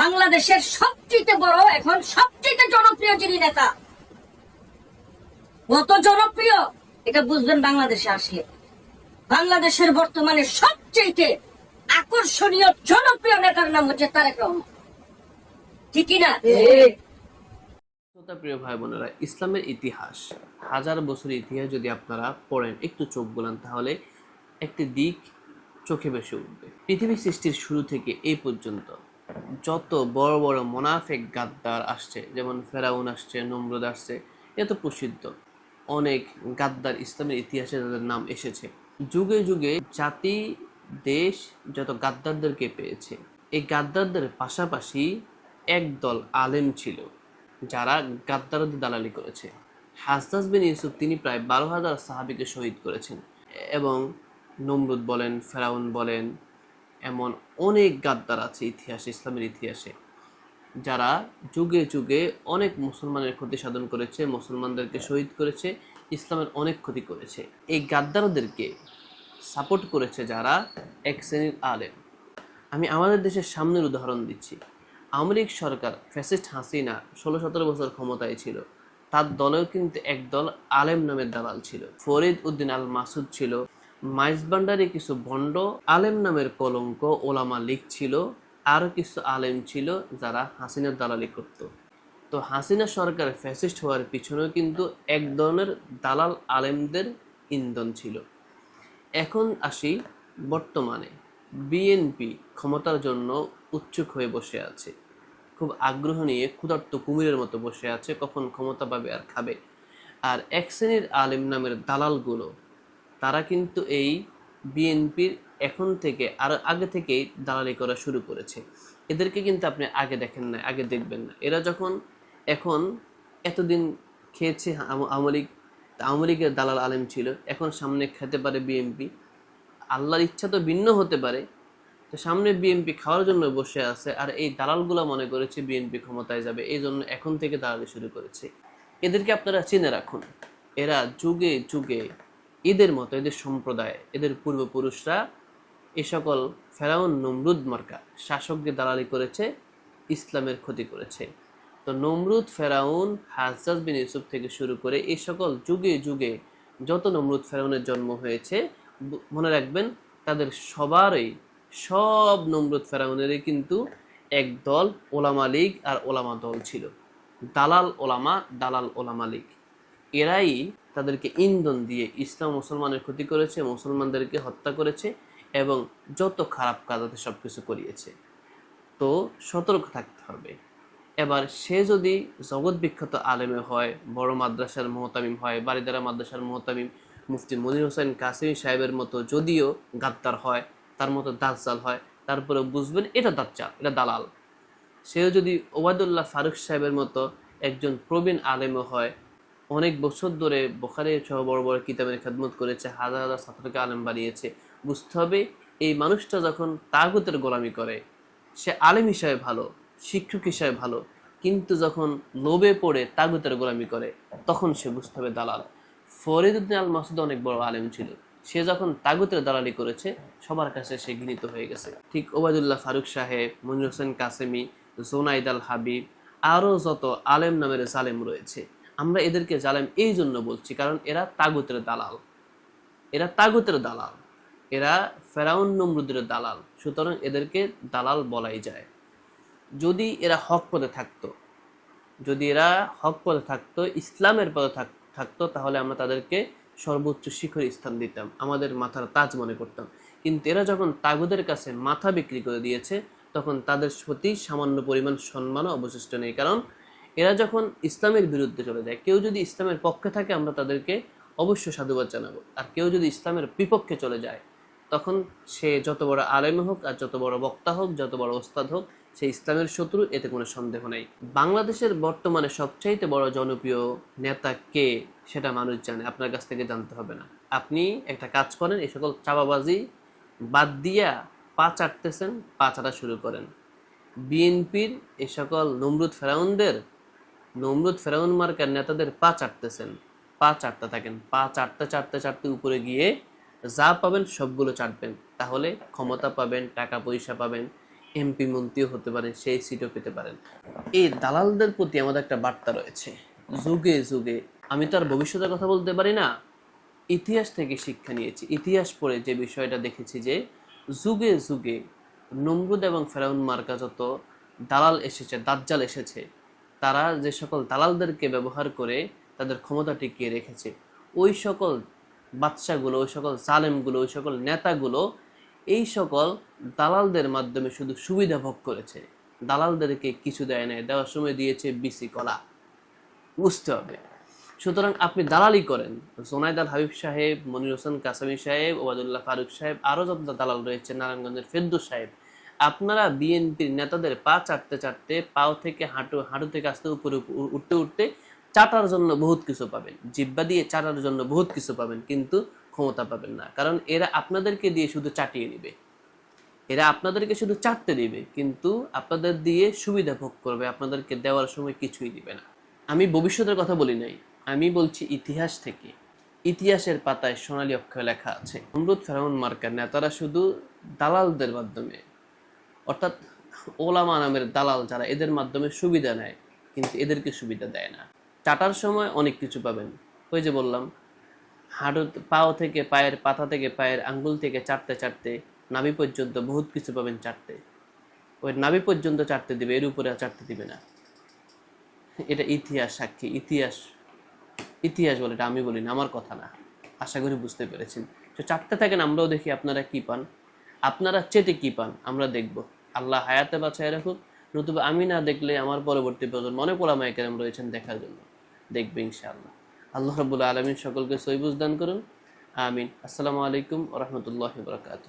বাংলাদেশের সবচেয়ে বড় এখন সবচেয়ে জনপ্রিয় যিনি নেতা। কত জনপ্রিয়? এটা বুঝবেন বাংলাদেশে আসলে। বাংলাদেশের বর্তমানে সবচেয়ে আকর্ষণীয় জনপ্রিয় নেতার নাম হচ্ছে তারেক রহমান। ঠিকই না প্রিয় ভাই বোনেরা ইসলামের ইতিহাস। হাজার বছরের ইতিহাস যদি আপনারা পড়েন একটু চোখ বলেন তাহলে একটি দিক চোখে বেশি উঠবে। পৃথিবী সৃষ্টির শুরু থেকে এই পর্যন্ত যত বড় বড় মোনাফেক গাদ্দার আসছে, যেমন ফেরাউন আসছে, নমরুদ আসছে, এ তো প্রসিদ্ধ। অনেক গাদ্দার ইসলামের ইতিহাসে তাদের নাম এসেছে। যুগে যুগে জাতি, দেশ যত গাদ্দারদেরকে পেয়েছে, এই গাদ্দারদের পাশাপাশি একদল আলেম ছিল, যারা গাদ্দারদের দালালি করেছে। হাসদাস বিন ইউসুফ, তিনি প্রায় বারো হাজার সাহাবিকে শহীদ করেছেন। এবং নমরুদ বলেন, ফেরাউন বলেন এমন অনেক গাদ্দার আছে ইতিহাসে, ইসলামের ইতিহাসে, যারা যুগে যুগে অনেক মুসলমানের ক্ষতি সাধন করেছে, মুসলমানদেরকে শহীদ করেছে, ইসলামের অনেক ক্ষতি করেছে। এই গাদ্দারদেরকে সাপোর্ট করেছে যারা এক শ্রেণির আলেম। আমি আমাদের দেশের সামনের উদাহরণ দিচ্ছি। লীগ সরকার ফ্যাসিস্ট হাসিনা ষোলো সতেরো বছর ক্ষমতায় ছিল। তার দলেও কিন্তু একদল আলেম নামের দালাল ছিল। ফরিদ উদ্দিন আল মাসুদ ছিল। মাইজবান্ডারে কিছু ভণ্ড আলেম নামের কলঙ্ক ওলামা লীগ ছিল, আরও কিছু আলেম ছিল যারা হাসিনার দালালি করত। তো হাসিনা সরকার ফ্যাসিস্ট হওয়ার পিছনেও কিন্তু এক ধরনের দালাল আলেমদের ইন্ধন ছিল। এখন আসি বর্তমানে। বিএনপি ক্ষমতার জন্য উৎসুক হয়ে বসে আছে। খুব আগ্রহ নিয়ে ক্ষুধার্ত কুমিরের মতো বসে আছে, কখন ক্ষমতা পাবে আর খাবে। আর এক শ্রেণির আলেম নামের দালালগুলো তারা কিন্তু এই বিএনপির এখন থেকে আর আগে থেকেই দালালি করা শুরু করেছে। এদেরকে কিন্তু আপনি আগে দেখেন না, আগে দেখবেন না। এরা যখন এখন এতদিন খেয়েছে আওয়ামী লীগ, আওয়ামী লীগের দালাল আলেম ছিল, এখন সামনে খেতে পারে বিএনপি। আল্লাহর ইচ্ছা তো ভিন্ন হতে পারে। তো সামনে বিএনপি খাওয়ার জন্য বসে আছে আর এই দালালগুলো মনে করেছে বিএনপি ক্ষমতায় যাবে, এই জন্য এখন থেকে দালালি শুরু করেছে। এদেরকে আপনারা চিনে রাখুন। এরা যুগে যুগে এদের মতো, এদের সম্প্রদায়, এদের পূর্বপুরুষরা এ সকল ফেরাউন নমরুদ মার্কা শাসককে দালালি করেছে, ইসলামের ক্ষতি করেছে। তো নমরুদ ফেরাউন হাজাজ বিন ইউসুফ থেকে শুরু করে এই সকল যুগে যুগে যত নমরুদ ফেরাউনের জন্ম হয়েছে মনে রাখবেন তাদের সবারই সব নমরুদ ফেরাউনেরই কিন্তু এক দল ওলামা লীগ আর ওলামা দল ছিল। দালাল ওলামা দালাল ওলামা লীগ। এরাই তাদেরকে ইন্ধন দিয়ে ইসলাম মুসলমানের ক্ষতি করেছে, মুসলমানদেরকে হত্যা করেছে এবং যত খারাপ কাজ আছে সব কিছু করিয়েছে। তো সতর্ক থাকতে হবে। এবার সে যদি জগৎ বিখ্যাত আলেমে হয়, বড় মাদ্রাসার মোহতামিম হয় বারিদারা মাদ্রাসার মোহতামিম মুফতি মনির হোসেন কাসিমি সাহেবের মতো যদিও গাদ্দার হয়, তার মতো দাজ্জাল হয় তারপরে বুঝবেন এটা দাজ্জাল, এটা দালাল। সেও যদি ওবায়দুল্লাহ ফারুক সাহেবের মতো একজন প্রবীণ আলেমও হয় অনেক বছর ধরে বোখারে সহ বড় বড় কিতাবের খেদমত করেছে, হাজার হাজার ছাত্রকে আলেম বানিয়েছে। বুঝতে হবে, এই মানুষটা যখন তাগুতের গোলামি করে, সে আলেম হিসাবে ভালো, শিক্ষক হিসাবে ভালো, কিন্তু যখন লোভে পড়ে তাগুতের গোলামি করে, তখন সে বুঝতে হবে দালাল। ফরিদুদ্দিন আল মাসুদ অনেক বড় আলেম ছিল। সে যখন তাগুতের দালালি করেছে, সবার কাছে সে ঘৃণিত হয়ে গেছে। ঠিক ওবায়দুল্লাহ ফারুক সাহেব, মনির হোসেন কাসেমি, জোনাইদ আল হাবিব আরও যত আলেম নামের জালেম রয়েছে। আমরা এদেরকে জালেম এই জন্য বলছি, কারণ এরা তাগুতের দালাল। এরা তাগুতের দালাল। এরা ফেরাউন নমরুদের দালাল। সুতরাং এদেরকে দালাল বলাই যায়। যদি এরা হক পদে থাকতো, যদি এরা হক পদে থাকতো, ইসলামের পদে থাক- থাকতো, তাহলে আমরা তাদেরকে সর্বোচ্চ শিখরে স্থান দিতাম, আমাদের মাথার তাজ মনে করতাম। কিন্তু এরা যখন তাগুদের কাছে মাথা বিক্রি করে দিয়েছে, তখন তাদের প্রতি সামান্য পরিমাণ সম্মানও অবশিষ্ট নেই। কারণ এরা যখন ইসলামের বিরুদ্ধে চলে যায়, কেউ যদি ইসলামের পক্ষে থাকে, আমরা তাদেরকে অবশ্যই সাধুবাদ জানাব। আর কেউ যদি ইসলামের বিপক্ষে চলে যায়, তখন সে যত বড় আলেম হোক আর যত বড় বক্তা হোক, যত বড় ওস্তাদ হোক, সে ইসলামের শত্রু, এতে কোনো সন্দেহ নেই। বাংলাদেশের বর্তমানে সবচাইতে বড় জনপ্রিয় নেতা কে, সেটা মানুষ জানে, আপনার কাছ থেকে জানতে হবে না। আপনি একটা কাজ করেন, এই সকল চাপাবাজি বাদ দিয়া পা চাটতেছেন পা চাটা শুরু করেন। বিএনপির এই সকল নমরুদ ফেরাউনদের নমরুদ ফেরাউন মার্কার নেতাদের পা চাটতেছেন, পা চাটতে থাকেন, পা চাটতে চাটতে চাটতে উপরে গিয়ে যা পাবেন সবগুলো চাটবেন। তাহলে ক্ষমতা পাবেন, টাকা পয়সা পাবেন, এমপি মন্ত্রীও হতে পারেন, সেই সিটও পেতে পারেন। এই দালালদের প্রতি আমাদের একটা বার্তা রয়েছে। যুগে যুগে, আমি তো আর ভবিষ্যতের কথা বলতে পারি না, ইতিহাস থেকে শিক্ষা নিয়েছি। ইতিহাস পড়ে যে বিষয়টা দেখেছি যে, যুগে যুগে নমরুদ এবং ফেরাউন মার্কা যত দালাল এসেছে, দাজ্জাল এসেছে তারা যে সকল দালালদেরকে ব্যবহার করে তাদের ক্ষমতা টিকিয়ে রেখেছে, ওই সকল বাচ্চাগুলো ওই সকল সালেমগুলো ওই সকল নেতাগুলো এই সকল দালালদের মাধ্যমে শুধু সুবিধা ভোগ করেছে। দালালদেরকে কিছু দেয় নাই, দেওয়ার সময় দিয়েছে বিসি কলা। বুঝতে হবে। সুতরাং আপনি দালালি করেন। জোনায়দ আল হাবিব সাহেব, মনির হোসেন কাসামি সাহেব ওবাদুল্লাহ ফারুক সাহেব, আরও যত দালাল রয়েছে, নারায়ণগঞ্জের ফেদ্দু সাহেব আপনারা বিএনপির নেতাদের পা চাটতে চাটতে, পাও থেকে হাঁটু হাঁটু থেকে আসতে উপরে উঠতে উঠতে চাটার জন্য বহুত কিছু পাবেন। জিব্বা দিয়ে চাটার জন্য বহুত কিছু পাবেন, কিন্তু ক্ষমতা পাবেন না। কারণ এরা আপনাদেরকে দিয়ে শুধু চাটিয়ে নিবে। এরা আপনাদেরকে শুধু চাটতে দিবে, কিন্তু আপনাদের দিয়ে সুবিধা ভোগ করবে, আপনাদেরকে দেওয়ার সময় কিছুই দিবে না। আমি ভবিষ্যতের কথা বলি নাই, আমি বলছি ইতিহাস থেকে। ইতিহাসের পাতায় সোনালী অক্ষরে লেখা আছে, অমরুদ ফেরাউন মার্কার নেতারা শুধু দালালদের মাধ্যমে অর্থাৎ ওলামা নামের দালাল যারা এদের মাধ্যমে সুবিধা নেয়, কিন্তু এদেরকে সুবিধা দেয় না। চাটার সময় অনেক কিছু পাবেন। ওই যে বললাম, হাঁটু পাও থেকে পায়ের পাতা থেকে পায়ের আঙ্গুল থেকে চাটতে চাটতে নাভি পর্যন্ত বহুত কিছু পাবেন চাটতে। ওই নাভি পর্যন্ত চাটতে দিবে, এর উপরে আর চাটতে দিবে না। এটা ইতিহাস সাক্ষী, ইতিহাস ইতিহাস বলে এটা আমি বলি না, আমার কথা না। আশা করি বুঝতে পেরেছেন। তো চারটে থাকেন, আমরাও দেখি আপনারা কি পান। আপনারা চেটে কি পান, আমরা দেখব। আল্লাহ হায়াতে বাছাই রাখুক। নতুবা আমি না দেখলে আমার পরবর্তী প্রজন্ম অনেক ওলামায় কেরাম রয়েছেন দেখার জন্য। দেখবে ইনশাআল্লাহ। আল্লাহ রবুল্লা আলমিন সকলকে সৈবুজ দান করুন। আমিন। আসসালামু আলাইকুম রহমতুল্লাহ বরকাত